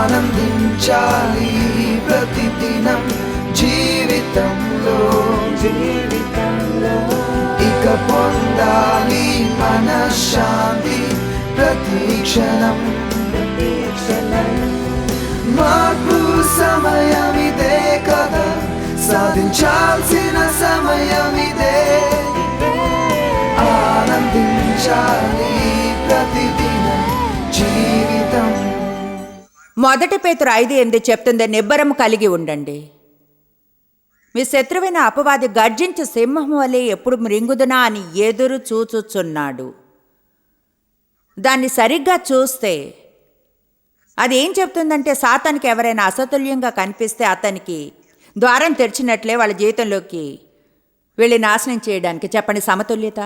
ఆనందించాలి ప్రతిదినం జీవితంలో. జీవితంలో ఇక పొందాలి మనశ్శాంతి ప్రతీక్షణం క్షణం. సమయం ఇదే కదా సాధించాల్సిన సమయం ఇదే. ఆనందించాలి ప్రతిదినం జీవితం. మొదటి పేతురు ఐదు ఎనిమిది చెప్తుంది నిబ్బరం కలిగి ఉండండి. మీ శత్రువైన అపవాది గర్జించు సింహం వలె ఎప్పుడు మృంగుదునా అని ఎదురు చూచుచున్నాడు. దాన్ని సరిగ్గా చూస్తే అది ఏం చెప్తుందంటే సాతానికి ఎవరైనా అసతుల్యంగా కనిపిస్తే అతనికి ద్వారం తెరిచినట్లే వాళ్ళ జీవితంలోకి వెళ్ళి నాశనం చేయడానికి. చెప్పండి సమతుల్యత?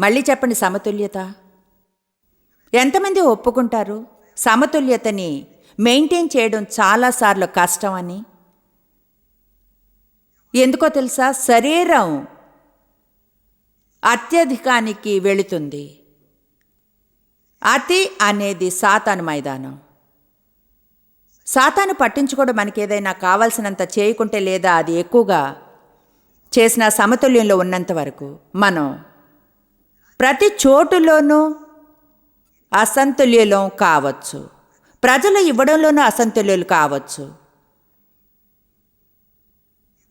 మళ్ళీ చెప్పండి సమతుల్యత? ఎంతమంది ఒప్పుకుంటారు? సమతుల్యతని మెయింటైన్ చేయడం చాలాసార్లు కష్టం అని. ఎందుకో తెలుసా? శరీరం అత్యధికానికి వెళుతుంది. అతి అనేది సాతాను మైదానం. సాతాను పట్టించుకోవడం మనకి ఏదైనా కావాల్సినంత చేయకుంటే లేదా అది ఎక్కువగా చేసిన సమతుల్యంలో ఉన్నంత వరకు మనం ప్రతి చోటులోనూ అసంతుల్యులం కావచ్చు. ప్రజలు ఇవ్వడంలోనూ అసంతుల్యులు కావచ్చు.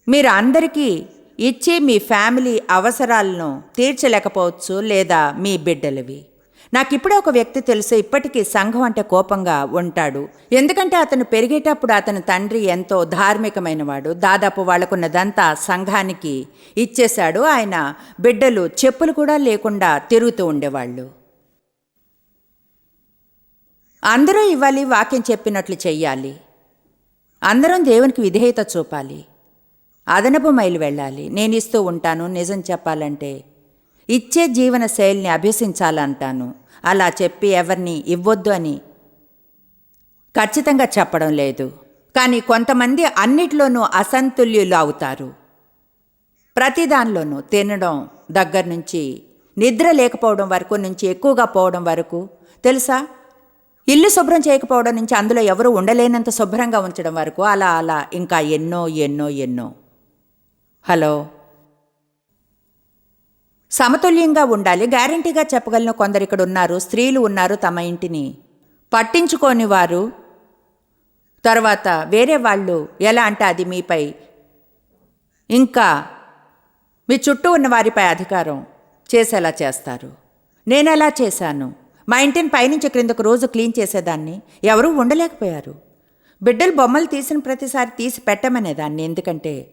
మీరు అందరికీ ఇచ్చి మీ ఫ్యామిలీ అవసరాలను తీర్చలేకపోవచ్చు లేదా మీ బిడ్డలవి. నాకు ఇప్పుడే ఒక వ్యక్తి తెలుసు ఇప్పటికీ సంఘం అంటే కోపంగా ఉంటాడు. ఎందుకంటే అతను పెరిగేటప్పుడు అతని తండ్రి ఎంతో ధార్మికమైనవాడు. దాదాపు వాళ్ళకున్నదంతా సంఘానికి ఇచ్చేశాడు. ఆయన బిడ్డలు చెప్పులు కూడా లేకుండా తిరుగుతూ ఉండేవాళ్ళు. అందరూ ఇవ్వాలి వాక్యం చెప్పినట్లు చెయ్యాలి. అందరం దేవునికి విధేయత చూపాలి. అదనపు మైలు వెళ్ళాలి. నేను ఇస్తూ ఉంటాను నిజం చెప్పాలంటే. ఇచ్చే జీవన శైలిని అభ్యసించాలంటాను. అలా చెప్పి ఎవరిని ఇవ్వొద్దు అని ఖచ్చితంగా చెప్పడం లేదు. కానీ కొంతమంది అన్నిట్లోనూ అసంతుల్యులు అవుతారు. ప్రతి దానిలోనూ తినడం దగ్గర నుంచి నిద్ర లేకపోవడం వరకు నుంచి ఎక్కువగా పోవడం వరకు తెలుసా? ఇల్లు శుభ్రం చేయకపోవడం నుంచి అందులో ఎవరు ఉండలేనంత శుభ్రంగా ఉంచడం వరకు అలా అలా ఇంకా ఎన్నో ఎన్నో ఎన్నో. హలో? సమతుల్యంగా ఉండాలి. గ్యారంటీగా చెప్పగలను కొందరు ఇక్కడ ఉన్నారు. స్త్రీలు ఉన్నారు తమ ఇంటిని. పట్టించుకోని వారు తర్వాత వేరే వాళ్ళు ఎలా అంటే అది మీపై. ఇంకా మీ చుట్టూ ఉన్న వారిపై అధికారం చేసేలా చేస్తారు. నేను ఎలా చేశాను? మా ఇంటిని పైనుంచి క్రిందకు రోజు క్లీన్ చేసేదాన్ని. ఎవరూ ఉండలేకపోయారు. బిడ్డలు బొమ్మలు తీసిన ప్రతిసారి తీసి పెట్టమనేదాన్ని ఎందుకంటే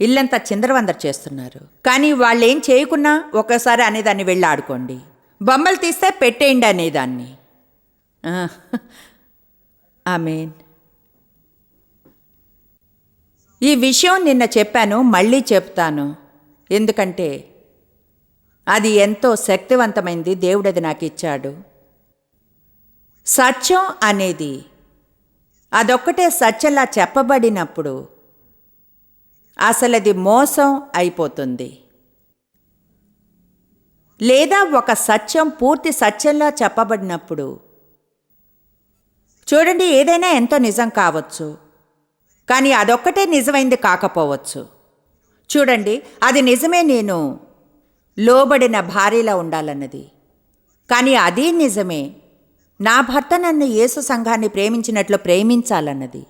ఇల్లంతా చిందరవందర చేస్తున్నారు. కానీ వాళ్ళు ఏం చేయకున్నా ఒక్కసారి అనేదాన్ని వెళ్ళి ఆడుకోండి. బొమ్మలు తీస్తే పెట్టేయండి అనేదాన్ని. ఆమెన్. ఈ విషయం నిన్న చెప్పాను మళ్ళీ చెప్తాను. ఎందుకంటే అది ఎంతో శక్తివంతమైంది దేవుడది నాకు ఇచ్చాడు సత్యం అనేది అదొక్కటే సత్యంలా చెప్పబడినప్పుడు అసలది మోసం అయిపోతుంది. లేదా ఒక సత్యం పూర్తి సత్యంలా చెప్పబడినప్పుడు చూడండి ఏదైనా ఎంతో నిజం కావచ్చు. కానీ అదొక్కటే నిజమైంది కాకపోవచ్చు. చూడండి అది నిజమే నేను లోబడిన భార్యలా ఉండాలన్నది. కానీ అదే నిజమే. నా భర్త నన్ను యేసు సంఘాన్ని ప్రేమించినట్లు ప్రేమించాలన్నది.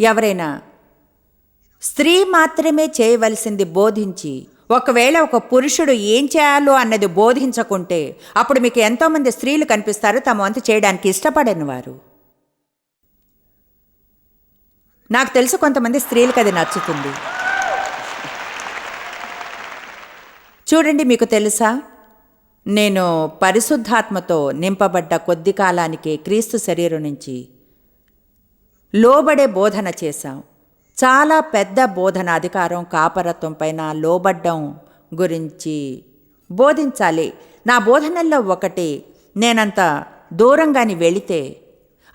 ఎవరైనా స్త్రీ మాత్రమే చేయవలసింది బోధించి ఒకవేళ ఒక పురుషుడు ఏం చేయాలో అన్నది బోధించకుంటే అప్పుడు మీకు ఎంతోమంది స్త్రీలు కనిపిస్తారు తమ వంతు చేయడానికి ఇష్టపడని వారు. నాకు తెలుసు కొంతమంది స్త్రీలకు అది నచ్చుతుంది. చూడండి మీకు తెలుసా? నేను పరిశుద్ధాత్మతో నింపబడ్డ కొద్ది కాలానికి క్రీస్తు శరీరం నుంచి లోబడే బోధన చేశాం. చాలా పెద్ద బోధన అధికారం కాపరత్వం పైన లోబడ్డం గురించి బోధించాలి. నా బోధనల్లో ఒకటి నేనంత దూరంగాని వెళితే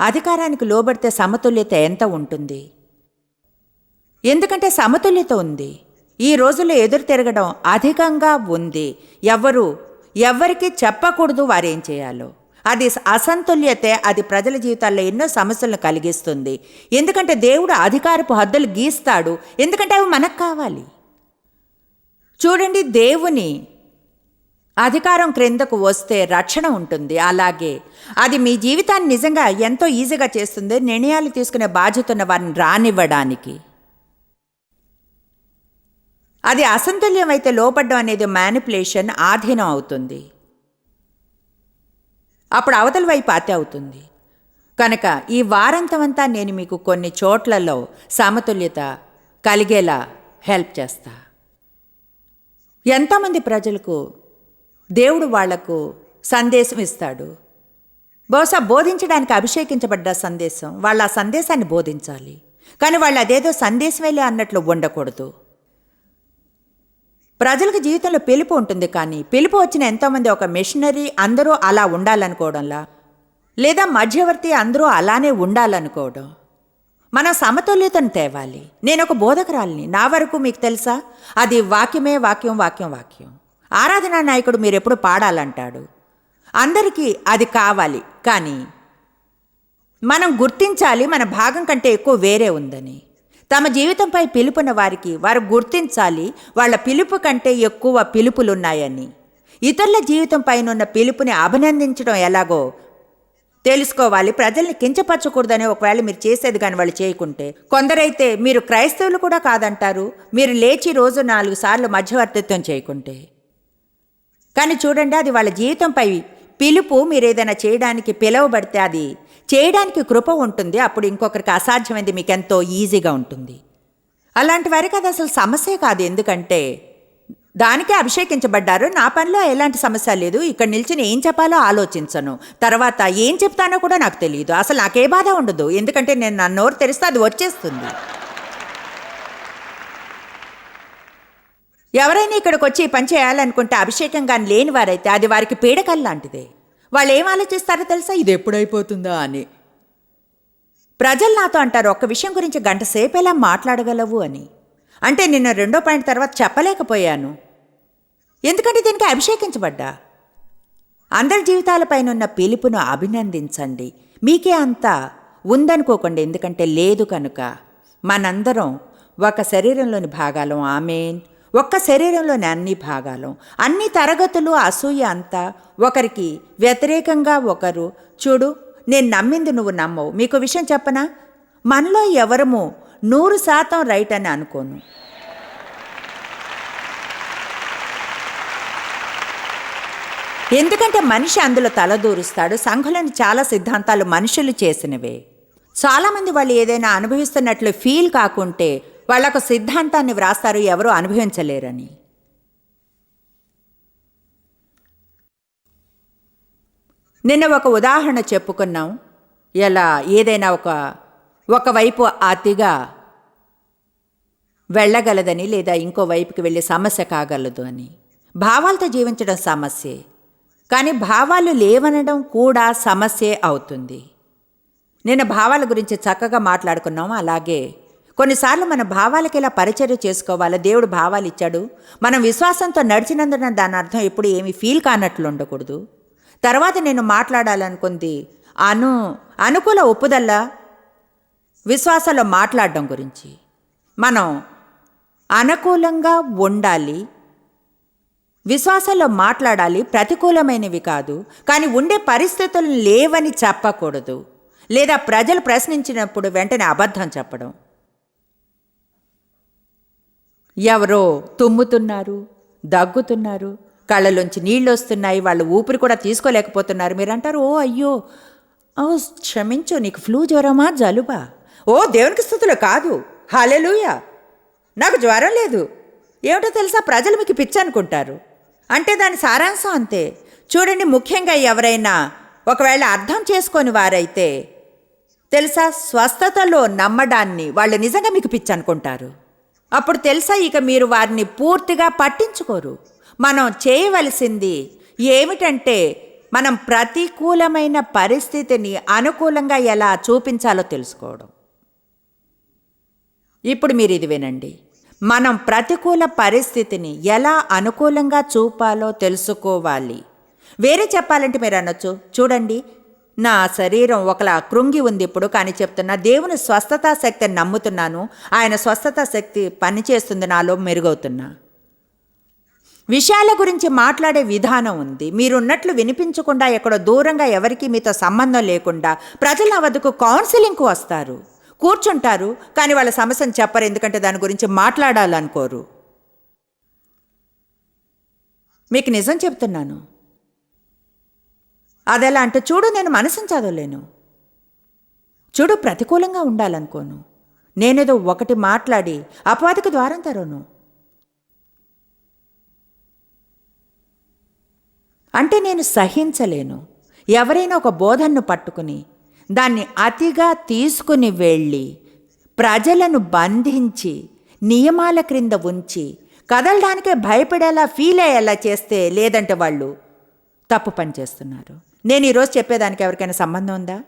అధికారానికి లోబడితే సమతుల్యత ఎంత ఉంటుంది? ఎందుకంటే సమతుల్యత ఉంది. ఈ రోజుల్లో ఎదురు తిరగడం అధికంగా ఉంది. ఎవరు ఎవ్వరికీ చెప్పకూడదు వారేం చేయాలో. అది అసంతుల్యతే అది ప్రజల జీవితాల్లో ఎన్నో సమస్యలను కలిగిస్తుంది. ఎందుకంటే దేవుడు అధికారపు హద్దులు గీస్తాడు. ఎందుకంటే అవి మనకు కావాలి. చూడండి దేవుని అధికారం క్రిందకు వస్తే రక్షణ ఉంటుంది. అలాగే అది మీ జీవితాన్ని నిజంగా ఎంతో ఈజీగా చేస్తుంది. నిర్ణయాలు తీసుకునే బాధ్యత ఉన్న వారిని రానివ్వడానికి. అది అసంతుల్యం అయితే లోపడ్డం అనేది మ్యానిపులేషన్ ఆధీనం అవుతుంది. అప్పుడు అవతల వైపు అతి అవుతుంది. కనుక ఈ వారాంతమంతా నేను మీకు కొన్ని చోట్లలో సమతుల్యత కలిగేలా హెల్ప్ చేస్తా. ఎంతోమంది ప్రజలకు దేవుడు వాళ్ళకు సందేశం ఇస్తాడు. బహుశా బోధించడానికి అభిషేకించబడ్డ సందేశం వాళ్ళు ఆ సందేశాన్ని బోధించాలి. కానీ వాళ్ళు అదేదో సందేశమేలే అన్నట్లు ఉండకూడదు. ప్రజలకు జీవితంలో పిలుపు ఉంటుంది కానీ పిలుపు వచ్చిన ఎంతోమంది ఒక మిషనరీ అందరూ అలా ఉండాలనుకోవడంలా? లేదా మధ్యవర్తి అందరూ అలానే ఉండాలనుకోవడం? మనం సమతుల్యతను తేవాలి. నేను ఒక బోధకురాలిని. నా వరకు మీకు తెలుసా? అది వాక్యమే వాక్యం వాక్యం వాక్యం. ఆరాధనా నాయకుడు మీరు ఎప్పుడు పాడాలంటాడు? అందరికీ అది కావాలి. కానీ మనం గుర్తించాలి మన భాగం కంటే ఎక్కువ వేరే ఉందని. తమ జీవితంపై పిలుపున్న వారికి వారు గుర్తించాలి వాళ్ళ పిలుపు కంటే ఎక్కువ పిలుపులున్నాయని. ఇతరుల జీవితం పిలుపుని అభినందించడం ఎలాగో తెలుసుకోవాలి. ప్రజల్ని కించపరచకూడదని ఒకవేళ మీరు చేసేది కానీ వాళ్ళు చేయకుంటే. కొందరైతే మీరు క్రైస్తవులు కూడా కాదంటారు. మీరు లేచి రోజు నాలుగు సార్లు మధ్యవర్తిత్వం చేయకుంటే. కానీ చూడండి అది వాళ్ళ జీవితంపై పిలుపు మీరు ఏదైనా చేయడానికి పిలవబడితే అది. చేయడానికి కృప ఉంటుంది. అప్పుడు ఇంకొకరికి అసాధ్యమైంది. మీకు ఎంతో ఈజీగా ఉంటుంది. అలాంటి వారికి అది అసలు సమస్య కాదు. ఎందుకంటే దానికే అభిషేకించబడ్డారు. నా పనిలో ఎలాంటి సమస్య లేదు. ఇక్కడ నిల్చుని ఏం చెప్పాలో ఆలోచించను. తర్వాత ఏం చెప్తానో కూడా నాకు తెలియదు అసలు నాకే బాధ ఉండదు. ఎందుకంటే నేను నా నోరు తెరిస్తే అది వచ్చేస్తుంది. ఎవరైనా ఇక్కడికి వచ్చి పని చేయాలనుకుంటే అభిషేకం కానీ లేని వారైతే అది వారికి పీడకల్ లాంటిదే. వాళ్ళు ఏం ఆలోచిస్తారో తెలుసా? ఇది ఎప్పుడైపోతుందా అని. ప్రజలు నాతో అంటారు ఒక్క విషయం గురించి గంట సేపు ఎలా మాట్లాడగలవు అని. అంటే నిన్న రెండో పాయింట్ తర్వాత చెప్పలేకపోయాను. ఎందుకంటే దీనికి అభిషేకించబడ్డా? అందరి జీవితాలపైనున్న పిలుపును అభినందించండి. మీకే అంతా ఉందనుకోకండి ఎందుకంటే లేదు కనుక మనందరం ఒక శరీరంలోని భాగాలం. ఆమెన్. ఒక్క శరీరంలోని అన్ని భాగాలు అన్ని తరగతులు అసూయ అంతా ఒకరికి వ్యతిరేకంగా ఒకరు చూడు నేను నమ్మింది నువ్వు నమ్మవు. మీకు విషయం చెప్పనా? మనలో ఎవరము నూరు శాతం రైట్ అని అనుకోను. ఎందుకంటే మనిషి అందులో తలదూరుస్తాడు సంఘులను చాలా సిద్ధాంతాలు మనుషులు చేసినవే. చాలామంది వాళ్ళు ఏదైనా అనుభవిస్తున్నట్లు ఫీల్ కాకుంటే వాళ్ళకు సిద్ధాంతాన్ని వ్రాస్తారు ఎవరూ అనుభవించలేరని. నిన్న ఒక ఉదాహరణ చెప్పుకున్నాం. ఎలా? ఏదైనా ఒక ఒకవైపు అతిగా వెళ్ళగలదని లేదా ఇంకో వైపుకి వెళ్ళి సమస్య కాగలదు అని. భావాలతో జీవించడం సమస్యే. కానీ భావాలు లేవనడం కూడా సమస్యే అవుతుంది. నిన్న భావాల గురించి చక్కగా మాట్లాడుకున్నాం అలాగే కొన్నిసార్లు మన భావాలకి ఇలా పరిచర్య చేసుకోవాలి దేవుడు భావాలు ఇచ్చాడు. మనం విశ్వాసంతో నడిచినందున దాని అర్థం ఎప్పుడు ఏమి ఫీల్ కానట్లు ఉండకూడదు. తర్వాత నేను మాట్లాడాలనుకుంది అను అనుకూల ఒప్పుదల్లా విశ్వాసంలో మాట్లాడడం గురించి. మనం అనుకూలంగా ఉండాలి. విశ్వాసంలో మాట్లాడాలి ప్రతికూలమైనవి కాదు. కానీ ఉండే పరిస్థితులు లేవని చెప్పకూడదు. లేదా ప్రజలు ప్రశ్నించినప్పుడు వెంటనే అబద్ధం చెప్పడం. ఎవరో తుమ్ముతున్నారు దగ్గుతున్నారు కళ్ళలోంచి నీళ్ళు వస్తున్నాయి వాళ్ళు ఊపిరి కూడా తీసుకోలేకపోతున్నారు. మీరు అంటారు ఓ అయ్యో ఓ క్షమించు నీకు ఫ్లూ జ్వరమా జలుబా? ఓ దేవునికి స్థుతులు కాదు. హాలెలుయా. నాకు జ్వరం లేదు. ఏమిటో తెలుసా? ప్రజలు మీకు పిచ్చి అనుకుంటారు. అంటే దాని సారాంశం అంతే. చూడండి ముఖ్యంగా ఎవరైనా ఒకవేళ అర్థం చేసుకొని వారైతే తెలుసా? స్వస్థతలో నమ్మడాన్ని వాళ్ళు నిజంగా మీకు పిచ్చి అనుకుంటారు. అప్పుడు తెలుసా ఇక మీరు వారిని పూర్తిగా పట్టించుకోరు. మనం చేయవలసింది ఏమిటంటే మనం ప్రతికూలమైన పరిస్థితిని అనుకూలంగా ఎలా చూపించాలో తెలుసుకోవడం. ఇప్పుడు మీరు ఇది వినండి. మనం ప్రతికూల పరిస్థితిని ఎలా అనుకూలంగా చూపాలో తెలుసుకోవాలి. వేరే చెప్పాలంటే మీరు అనొచ్చు. చూడండి నా శరీరం ఒకలా కృంగి ఉంది ఇప్పుడు కానీ చెప్తున్నా దేవుని స్వస్థతా శక్తిని నమ్ముతున్నాను. ఆయన స్వస్థతా శక్తి పనిచేస్తుంది నాలో మెరుగవుతున్నా. విషయాల గురించి మాట్లాడే విధానం ఉంది. మీరున్నట్లు వినిపించకుండా ఎక్కడో దూరంగా ఎవరికి మీతో సంబంధం లేకుండా ప్రజల నా వద్దకు కౌన్సిలింగ్కు వస్తారు. కూర్చుంటారు కానీ వాళ్ళ సమస్యను చెప్పరు ఎందుకంటే దాని గురించి మాట్లాడాలనుకోరు. మీకు నిజం చెప్తున్నాను. అదెలా అంటే చూడు నేను మనసు చదవలేను. చూడు ప్రతికూలంగా ఉండాలనుకోను. నేనేదో ఒకటి మాట్లాడి అపవాదికి ద్వారం తెరవను. అంటే నేను సహించలేను. ఎవరైనా ఒక బోధనను పట్టుకుని దాన్ని అతిగా తీసుకుని వెళ్ళి ప్రజలను బంధించి నియమాల క్రింద ఉంచి కదలడానికే భయపడేలా ఫీల్ అయ్యేలా చేస్తే లేదంటే వాళ్ళు తప్పు పని చేస్తున్నారు. నేను ఈరోజు చెప్పేదానికి ఎవరికైనా సంబంధం ఉందా?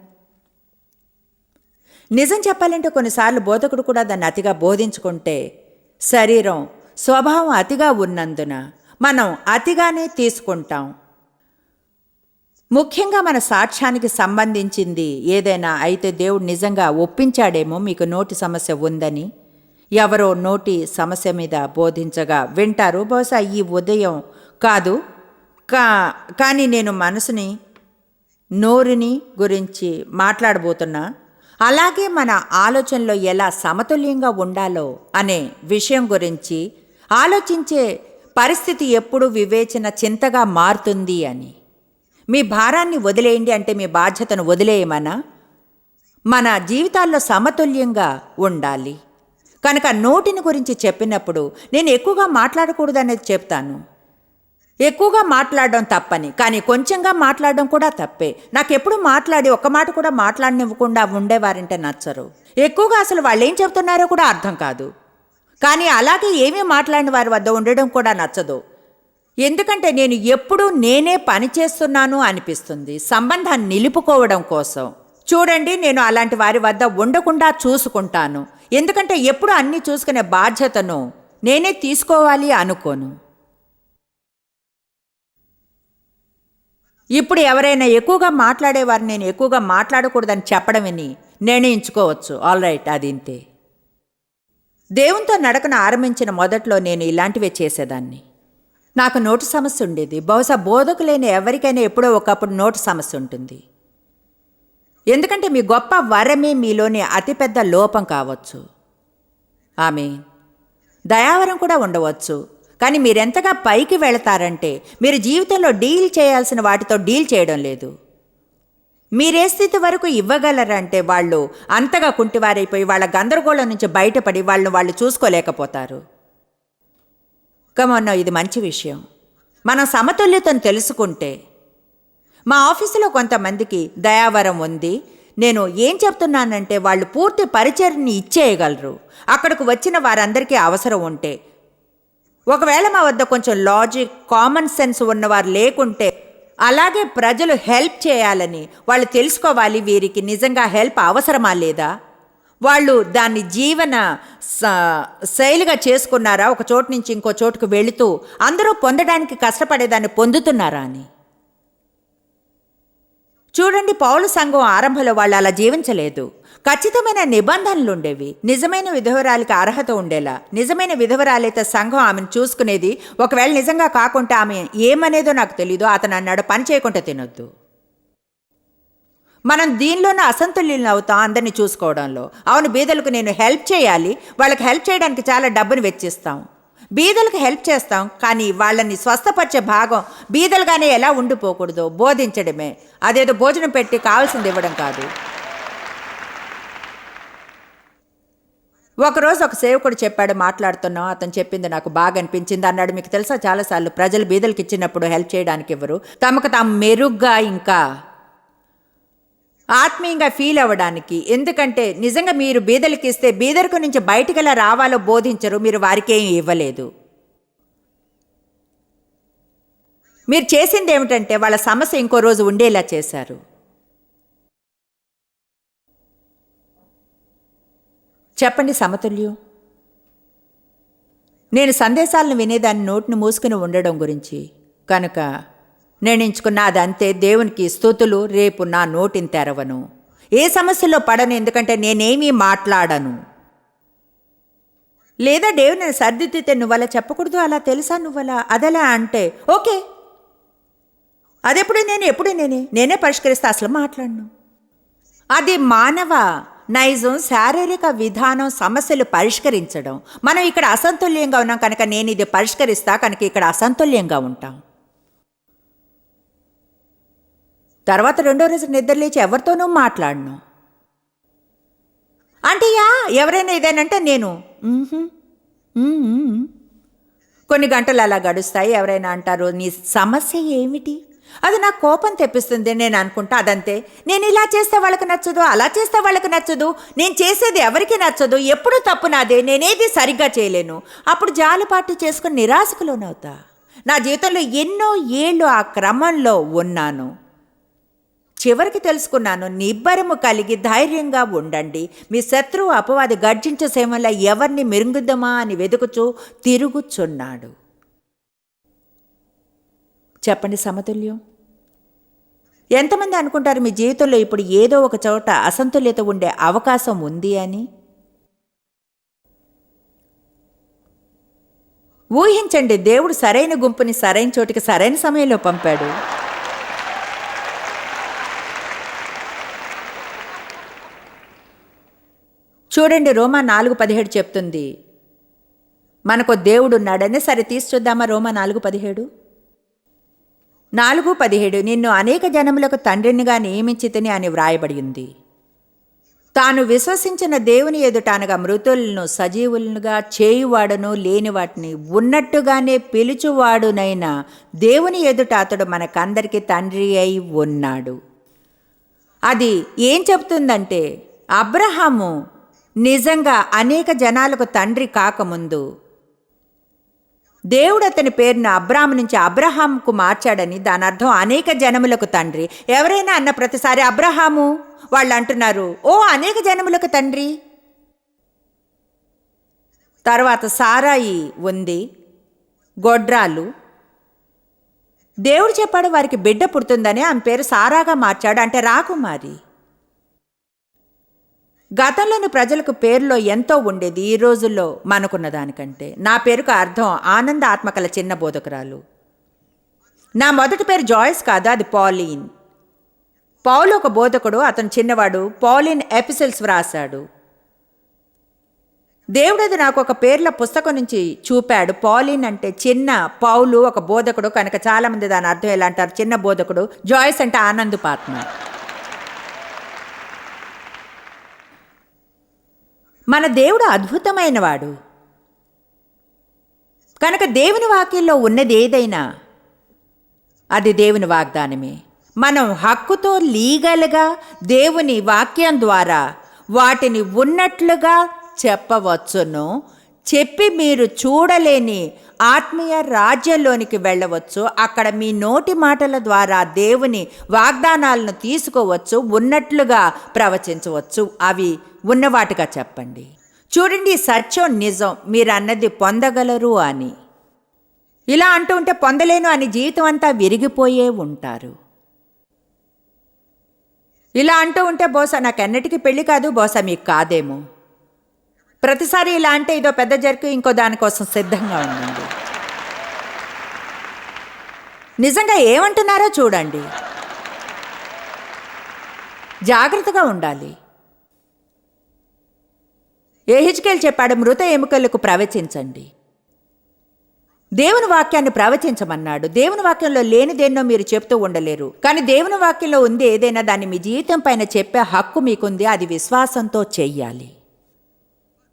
నిజం చెప్పాలంటే కొన్నిసార్లు బోధకుడు కూడా దాన్ని అతిగా బోధించుకుంటే శరీరం స్వభావం అతిగా ఉన్నందున మనం అతిగానే తీసుకుంటాం. ముఖ్యంగా మన సాక్ష్యానికి సంబంధించింది ఏదైనా అయితే దేవుడు నిజంగా ఒప్పించాడేమో మీకు నోటి సమస్య ఉందని. ఎవరో నోటి సమస్య మీద బోధించగా వింటారు. బహుశా ఈ ఉదయం కాదు. కా కానీ నేను మనసుని నోరుని గురించి మాట్లాడబోతున్నా అలాగే మన ఆలోచనలో ఎలా సమతుల్యంగా ఉండాలో అనే విషయం గురించి ఆలోచించే పరిస్థితి ఎప్పుడు వివేచన చింతగా మారుతుంది అని. మీ భారాన్ని వదిలేయండి అంటే మీ బాధ్యతను వదిలేయమనా? మన జీవితాల్లో సమతుల్యంగా ఉండాలి. కనుక నోటిని గురించి చెప్పినప్పుడు నేను ఎక్కువగా మాట్లాడకూడదు అనేది చెప్తాను. ఎక్కువగా మాట్లాడడం తప్పని కానీ కొంచెంగా మాట్లాడడం కూడా తప్పే. నాకు ఎప్పుడు మాట్లాడి ఒక్క మాట కూడా మాట్లాడనివ్వకుండా ఉండేవారంటే నచ్చరు. ఎక్కువగా అసలు వాళ్ళు ఏం చెబుతున్నారో కూడా అర్థం కాదు. కానీ అలాగే ఏమీ మాట్లాడిన వారి వద్ద ఉండడం కూడా నచ్చదు. ఎందుకంటే నేను ఎప్పుడూ నేనే పని చేస్తున్నాను అనిపిస్తుంది. సంబంధాన్ని నిలుపుకోవడం కోసం. చూడండి నేను అలాంటి వారి వద్ద ఉండకుండా చూసుకుంటాను. ఎందుకంటే ఎప్పుడు అన్నీ చూసుకునే బాధ్యతను నేనే తీసుకోవాలి అనుకోను. ఇప్పుడు ఎవరైనా ఎక్కువగా మాట్లాడేవారు నేను ఎక్కువగా మాట్లాడకూడదని చెప్పడం విని నిర్ణయించుకోవచ్చు. ఆల్ రైట్ అది ఇంతే. దేవునితో నడకను ఆరంభించిన మొదట్లో నేను ఇలాంటివే చేసేదాన్ని. నాకు నోటు సమస్య ఉండేది. బహుశా బోధకు లేని ఎవరికైనా ఎప్పుడో ఒకప్పుడు నోటు సమస్య ఉంటుంది. ఎందుకంటే మీ గొప్ప వరమే మీలోని అతిపెద్ద లోపం కావచ్చు. ఆమె దయావరం కూడా ఉండవచ్చు. కానీ మీరెంతగా పైకి వెళతారంటే మీరు జీవితంలో డీల్ చేయాల్సిన వాటితో డీల్ చేయడం లేదు. మీరే స్థితి వరకు ఇవ్వగలరంటే వాళ్ళు అంతగా కుంటివారైపోయి వాళ్ళ గందరగోళం నుంచి బయటపడి వాళ్ళని వాళ్ళు చూసుకోలేకపోతారు. కమన్నో ఇది మంచి విషయం. మనం సమతుల్యతను తెలుసుకుంటే మా ఆఫీసులో కొంతమందికి దయావరం ఉంది. నేను ఏం చెప్తున్నానంటే వాళ్ళు పూర్తి పరిచయని ఇచ్చేయగలరు. అక్కడికి వచ్చిన వారందరికీ అవసరం ఉంటే ఒకవేళ మా వద్ద కొంచెం లాజిక్ కామన్ సెన్స్ ఉన్నవారు లేకుంటే అలాగే ప్రజలు హెల్ప్ చేయాలని వాళ్ళు తెలుసుకోవాలి వీరికి నిజంగా హెల్ప్ అవసరమా లేదా? వాళ్ళు దాన్ని జీవన స- శైలిగా చేసుకున్నారా? ఒక చోటు నుంచి ఇంకో చోటుకు వెళుతూ అందరూ పొందడానికి కష్టపడేదాన్ని పొందుతున్నారా అని? చూడండి పౌల సంఘం ఆరంభంలో వాళ్ళు అలా జీవించలేదు. ఖచ్చితమైన నిబంధనలు ఉండేవి నిజమైన విధవరాలికి అర్హత ఉండేలా. నిజమైన విధవరాలైతే సంఘం ఆమెను చూసుకునేది ఒకవేళ నిజంగా కాకుండా ఆమె ఏమనేదో నాకు తెలీదు అతను అన్నాడు పని చేయకుండా తినొద్దు. మనం దీనిలోనే అసంతుల్యం అవుతాం అందరినీ చూసుకోవడంలో. అవును బీదలకు నేను హెల్ప్ చేయాలి వాళ్ళకి హెల్ప్ చేయడానికి చాలా డబ్బును వెచ్చిస్తాం. బీదలకు హెల్ప్ చేస్తాం కానీ వాళ్ళని స్వస్థపరిచే భాగం బీదలుగానే ఎలా ఉండిపోకూడదో బోధించడమే. అదేదో భోజనం పెట్టి కావాల్సింది ఇవ్వడం కాదు. ఒకరోజు ఒక సేవకుడు చెప్పాడు మాట్లాడుతున్నాం అతను చెప్పింది నాకు బాగా అనిపించింది అన్నాడు. మీకు తెలుసా చాలాసార్లు ప్రజలు బీదలకు ఇచ్చినప్పుడు హెల్ప్ చేయడానికి ఇవ్వరు తమకు తాము మెరుగ్గా ఇంకా ఆత్మీయంగా ఫీల్ అవ్వడానికి. ఎందుకంటే నిజంగా మీరు బీదలకి ఇస్తే బీదరికు నుంచి బయటికి ఎలా రావాలో బోధించరు మీరు వారికేం ఇవ్వలేదు. మీరు చేసింది ఏమిటంటే వాళ్ళ సమస్య ఇంకో రోజు ఉండేలా చేశారు. చెప్పండి సమతుల్యం. నేను సందేశాలను వినేదాన్ని నోటిని మూసుకుని ఉండడం గురించి. కనుక నేనించుకున్న అదంతే దేవునికి స్థుతులు రేపు నా నోటిని తెరవను. ఏ సమస్యలో పడను ఎందుకంటే నేనేమీ మాట్లాడను. లేదా దేవుని నేను సర్దిద్దితే నువ్వలా చెప్పకూడదు? అలా తెలుసా నువ్వలా? అదలా అంటే ఓకే. అదెప్పుడు నేను? ఎప్పుడు నేనే? నేనే పరిష్కరిస్తా అసలు మాట్లాడను. అది మానవ నైజం శారీరక విధానం సమస్యలు పరిష్కరించడం. మనం ఇక్కడ అసంతుల్యంగా ఉన్నాం కనుక నేను ఇది పరిష్కరిస్తా కనుక ఇక్కడ అసంతుల్యంగా ఉంటాం. తర్వాత రెండో రోజు నిద్రలేచి ఎవరితోనూ మాట్లాడను. అంటే యా ఎవరైనా ఏదైనంటే నేను కొన్ని గంటలు అలా గడుస్తాయి ఎవరైనా అంటారు నీ సమస్య ఏమిటి? అది నాకు కోపం తెప్పిస్తుంది నేను అనుకుంటా అదంతే. నేను ఇలా చేస్తే వాళ్ళకి నచ్చదు అలా చేస్తే వాళ్ళకి నచ్చదు నేను చేసేది ఎవరికి నచ్చదు ఎప్పుడు తప్పు నాదే నేనేది సరిగ్గా చేయలేను. అప్పుడు జాలిపాటు చేసుకుని నిరాశకు లోనవుతా నా జీవితంలో ఎన్నో ఏళ్ళు ఆ క్రమంలో ఉన్నాను. చివరికి తెలుసుకున్నాను నిబ్బరము కలిగి ధైర్యంగా ఉండండి. మీ శత్రువు అపవాది గర్జించే సేవల ఎవరిని మెరుగుద్దామా అని వెతుకుచూ తిరుగుచున్నాడు. చెప్పండి సమతుల్యం. ఎంతమంది అనుకుంటారు మీ జీవితంలో ఇప్పుడు ఏదో ఒక చోట అసంతుల్యత ఉండే అవకాశం ఉంది అని? ఊహించండి దేవుడు సరైన గుంపుని సరైన చోటికి సరైన సమయంలో పంపాడు. చూడండి రోమా నాలుగు పదిహేడు చెప్తుంది. మనకు దేవుడున్నాడనే సరే తీసి చూద్దామా రోమా నాలుగు పదిహేడు? నాలుగు పదిహేడు నిన్ను అనేక జనములకు తండ్రినిగా నియమించితిని అని వ్రాయబడి ఉంది. తాను విశ్వసించిన దేవుని ఎదుట అనగా మృతులను సజీవులనుగా చేయువాడును లేని వాటిని ఉన్నట్టుగానే పిలుచువాడునైనా దేవుని ఎదుట అతడు మనకందరికీ తండ్రి అయి ఉన్నాడు. అది ఏం చెప్తుందంటే అబ్రహాము నిజంగా అనేక జనాలకు తండ్రి కాకముందు. దేవుడు అతని పేరును అబ్రాహం నుంచి అబ్రహాంకు మార్చాడని దాని అర్థం అనేక జనములకు తండ్రి. ఎవరైనా అన్న ప్రతిసారి అబ్రహాము వాళ్ళు అంటున్నారు ఓ అనేక జనములకు తండ్రి. తర్వాత సారాయి ఉంది గొడ్రాలు. దేవుడు చెప్పాడు వారికి బిడ్డ పుడుతుందని ఆమె పేరు సారాగా మార్చాడు అంటే రాకుమారి. గతంలోని ప్రజలకు పేరులో ఎంతో ఉండేది ఈ రోజుల్లో మనకున్న దానికంటే నా పేరుకు అర్థం ఆనంద ఆత్మకల చిన్న బోధకురాలు. నా మొదటి పేరు జాయిస్ కాదు అది పాలీన్. పౌలు ఒక బోధకుడు అతను చిన్నవాడు. పాలిన్ ఎపిసిల్స్ వ్రాసాడు దేవుడది నాకు ఒక పేర్ల పుస్తకం నుంచి చూపాడు. పాలిన్ అంటే చిన్న పౌలు ఒక బోధకుడు. కనుక చాలామంది దాని అర్థం ఎలా అంటారు? చిన్న బోధకుడు. జాయిస్ అంటే ఆనందపాత్మ మన దేవుడు అద్భుతమైనవాడు. కనుక దేవుని వాక్యంలో ఉన్నది ఏదైనా అది దేవుని వాగ్దానమే. మనం హక్కుతో లీగల్గా దేవుని వాక్యం ద్వారా వాటిని ఉన్నట్లుగా చెప్పవచ్చును చెప్పి మీరు చూడలేని ఆత్మీయ రాజ్యంలోనికి వెళ్ళవచ్చు అక్కడ మీ నోటి మాటల ద్వారా దేవుని వాగ్దానాలను తీసుకోవచ్చు ఉన్నట్లుగా ప్రవచించవచ్చు. అవి ఉన్నవాటిగా చెప్పండి. చూడండి సత్యం నిజం. మీరు అన్నది పొందగలరు అని. ఇలా అంటూ ఉంటే పొందలేను అని జీవితం అంతా విరిగిపోయే ఉంటారు. ఇలా అంటూ ఉంటే బహుశా నాకు ఎన్నటికీ పెళ్ళి కాదు బహుశా మీకు కాదేమో. ప్రతిసారి ఇలా అంటే ఇదో పెద్ద జరుకు ఇంకో దానికోసం సిద్ధంగా ఉండండి. నిజంగా ఏమంటున్నారో చూడండి. జాగ్రత్తగా ఉండాలి. ఏహిజ్కేల్ చెప్పాడు మృత ఎముకలకు ప్రవచించండి. దేవుని వాక్యాన్ని ప్రవచించమన్నాడు. దేవుని వాక్యంలో లేనిదేన్నో మీరు చెప్తూ ఉండలేరు. కానీ దేవుని వాక్యంలో ఉంది ఏదైనా దాన్ని మీ జీవితం పైన చెప్పే హక్కు మీకుంది అది విశ్వాసంతో చెయ్యాలి.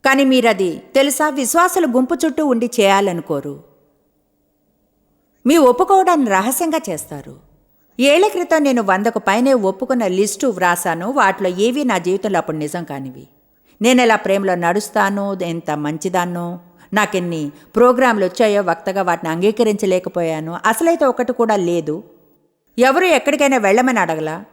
కానీ మీరది తెలుసా? విశ్వాసులు గుంపు చుట్టూ ఉండి చేయాలనుకోరు. మీ ఒప్పుకోవడాన్ని రహస్యంగా చేస్తారు. ఏళ్ళ క్రితం నేను వందకు పైనే ఒప్పుకున్న లిస్టు వ్రాసాను. వాటిలో ఏవి నా జీవితంలో అప్పుడు నిజం కానివి. నేను ఎలా ప్రేమలో నడుస్తాను? ఎంత మంచిదాన్నో? నాకెన్ని ప్రోగ్రాంలు వచ్చాయో వక్తగా వాటిని అంగీకరించలేకపోయాను. అసలైతే ఒకటి కూడా లేదు. ఎవరు ఎక్కడికైనా వెళ్ళమని అడగలా.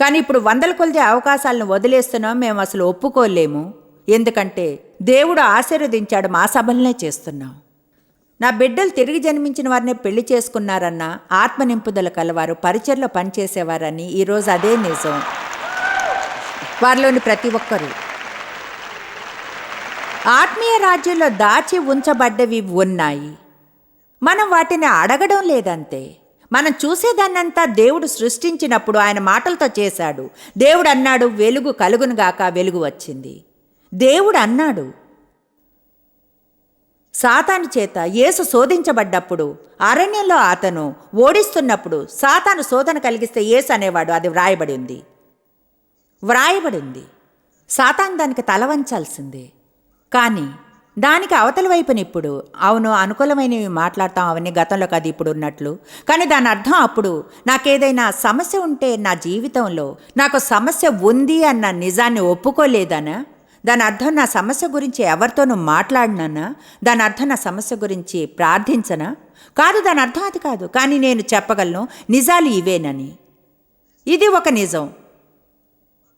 కానీ ఇప్పుడు వందల కొలిది అవకాశాలను వదిలేస్తున్నాం మేము అసలు ఒప్పుకోలేము. ఎందుకంటే దేవుడు ఆశీర్వదించాడు మా సభలనే చేస్తున్నాం. నా బిడ్డలు తిరిగి జన్మించిన వారినే పెళ్ళి చేసుకున్నారన్న ఆత్మ నింపుదల కలవారు పరిచయలో పనిచేసేవారని ఈరోజు అదే నిజం. వారిలోని ప్రతి ఒక్కరూ. ఆత్మీయ రాజ్యంలో దాచి ఉంచబడ్డవి ఉన్నాయి. మనం వాటిని అడగడం లేదంతే. మనం చూసేదాన్నంతా దేవుడు సృష్టించినప్పుడు ఆయన మాటలతో చేశాడు. దేవుడు అన్నాడు వెలుగు కలుగునుగాక వెలుగు వచ్చింది. దేవుడు అన్నాడు సాతాను చేత యేసు శోధించబడ్డప్పుడు అరణ్యంలో అతను ఓడిస్తున్నప్పుడు సాతాను శోధన కలిగిస్తే యేసు అనేవాడు అది వ్రాయబడింది. వ్రాయబడింది. సాతాను దానికి తల వంచాల్సిందే. కానీ దానికి అవతల వైపున ఇప్పుడు అవును అనుకూలమైనవి మాట్లాడతాం అవన్నీ గతంలో కాదు ఇప్పుడు ఉన్నట్లు కానీ దాని అర్థం అప్పుడు నాకేదైనా సమస్య ఉంటే నా జీవితంలో నాకు సమస్య ఉంది అన్న నిజాన్ని ఒప్పుకోలేదనా? దాని అర్థం నా సమస్య గురించి ఎవరితోనూ మాట్లాడినానా? దాని అర్థం నా సమస్య గురించి ప్రార్థించనా? కాదు దాని అర్థం అది కాదు. కానీ నేను చెప్పగలను నిజాలు ఇవేనని. ఇది ఒక నిజం.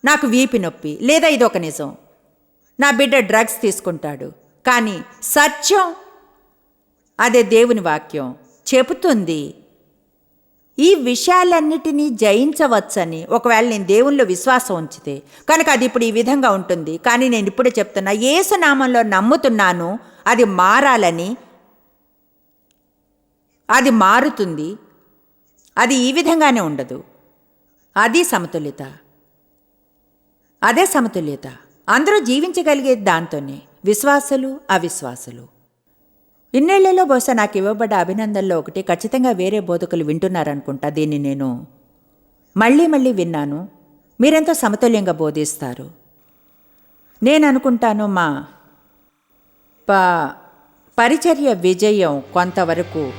నాకు వీపి నొప్పి. లేదా ఇది ఒక నిజం. నా బిడ్డ డ్రగ్స్ తీసుకుంటాడు. కానీ సత్యం అదే దేవుని వాక్యం చెబుతుంది. ఈ విషయాలన్నిటినీ జయించవచ్చని ఒకవేళ నేను దేవునిలో విశ్వాసం ఉంచితే కనుక అది ఇప్పుడు ఈ విధంగా ఉంటుంది. కానీ నేను ఇప్పుడే చెప్తున్నా ఏసునామంలో నమ్ముతున్నాను అది మారాలని అది మారుతుంది. అది ఈ విధంగానే ఉండదు. అది సమతుల్యత. అదే సమతుల్యత. అందరూ జీవించగలిగేది దాంతోనే విశ్వాసులు అవిశ్వాసులు. ఇన్నేళ్ళలో బహుశా నాకు ఇవ్వబడ్డ అభినందనలో ఒకటి ఖచ్చితంగా వేరే బోధకులు వింటున్నారనుకుంటా దీన్ని నేను. మళ్ళీ మళ్ళీ విన్నాను. మీరెంతో సమతుల్యంగా బోధిస్తారు. నేను అనుకుంటాను మా ప పరిచర్య విజయం కొంతవరకు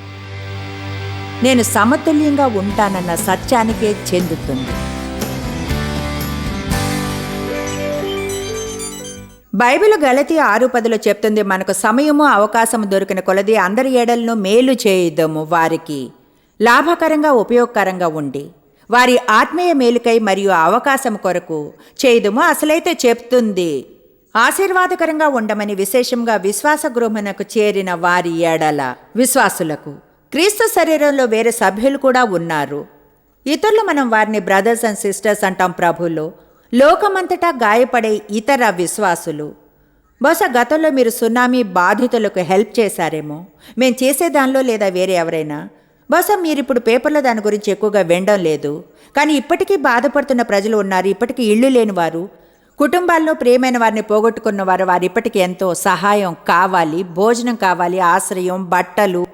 నేను సమతుల్యంగా ఉంటానన్న సత్యానికే చెందుతుంది. బైబిల్ గలతి ఆరు పదిలో చెప్తుంది మనకు సమయము అవకాశము దొరికిన కొలది అందరి ఏడలను మేలు చేయుదము వారికి. లాభకరంగా ఉపయోగకరంగా ఉండి. వారి ఆత్మీయ మేలుకై మరియు అవకాశం కొరకు చేయుదము. అసలైతే చెప్తుంది ఆశీర్వాదకరంగా ఉండమని విశేషంగా విశ్వాస గృహమునకు చేరిన వారి ఏడల విశ్వాసులకు. క్రీస్తు శరీరంలో వేరే సభ్యులు కూడా ఉన్నారు. ఇతరులు మనం వారిని బ్రదర్స్ అండ్ సిస్టర్స్ అంటాం ప్రభులు. లోకమంతటా గాయపడే ఇతర విశ్వాసులు. బహుశా గతంలో మీరు సునామీ బాధితులకు హెల్ప్ చేశారేమో. మేం చేసే దానిలో లేదా వేరే ఎవరైనా. బహుశా మీరు ఇప్పుడు పేపర్లో దాని గురించి ఎక్కువగా వినడం లేదు. కానీ ఇప్పటికీ బాధపడుతున్న ప్రజలు ఉన్నారు. ఇప్పటికీ ఇళ్ళు లేని వారు. కుటుంబాల్లో ప్రియమైన వారిని పోగొట్టుకున్న వారు వారు ఇప్పటికీ ఎంతో సహాయం కావాలి భోజనం కావాలి ఆశ్రయం బట్టలు.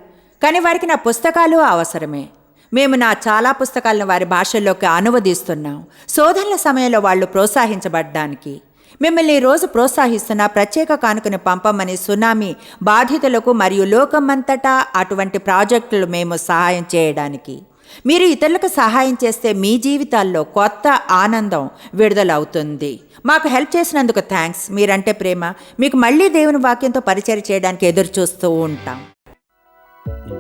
కానీ వారికి నా పుస్తకాలు అవసరమే. మేము నా చాలా పుస్తకాలను వారి భాషల్లోకి అనువదిస్తున్నాం. శోధనల సమయంలో వాళ్ళు ప్రోత్సహించబడ్డానికి. మిమ్మల్ని రోజు ప్రోత్సహిస్తున్న ప్రత్యేక కానుకను పంపమని సునామీ బాధితులకు మరియు లోకమంతటా అటువంటి ప్రాజెక్టులు మేము సహాయం చేయడానికి. మీరు ఇతరులకు సహాయం చేస్తే మీ జీవితాల్లో కొత్త ఆనందం విడుదలవుతుంది. మాకు హెల్ప్ చేసినందుకు థ్యాంక్స్ మీరంటే ప్రేమ. మీకు మళ్ళీ దేవుని వాక్యంతో పరిచయం చేయడానికి ఎదురు చూస్తూ ఉంటాం.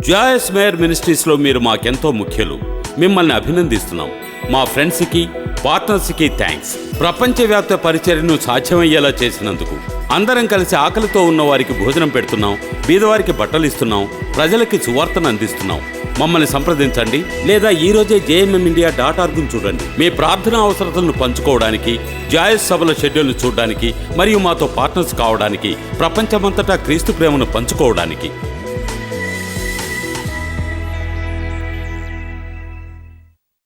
జాయస్ మేయర్ మినిస్ట్రీస్లో మీరు మాకెంతో ముఖ్యులు. మిమ్మల్ని అభినందిస్తున్నాం. మా ఫ్రెండ్స్కి పార్ట్నర్స్కి థ్యాంక్స్. ప్రపంచవ్యాప్త పరిచర్యను సాధ్యమయ్యేలా చేసినందుకు. అందరం కలిసి ఆకలితో ఉన్న వారికి భోజనం పెడుతున్నాం బీదవారికి బట్టలు ఇస్తున్నాం ప్రజలకి సువార్తను అందిస్తున్నాం. మమ్మల్ని సంప్రదించండి లేదా ఈరోజే జేఎంఎం ఇండియా డాట్ ఆర్గ్ను చూడండి. మీ ప్రార్థన అవసరతలను పంచుకోవడానికి జాయస్ సభల షెడ్యూల్ను చూడడానికి మరియు మాతో పార్ట్నర్స్ కావడానికి ప్రపంచమంతటా క్రీస్తు ప్రేమను పంచుకోవడానికి.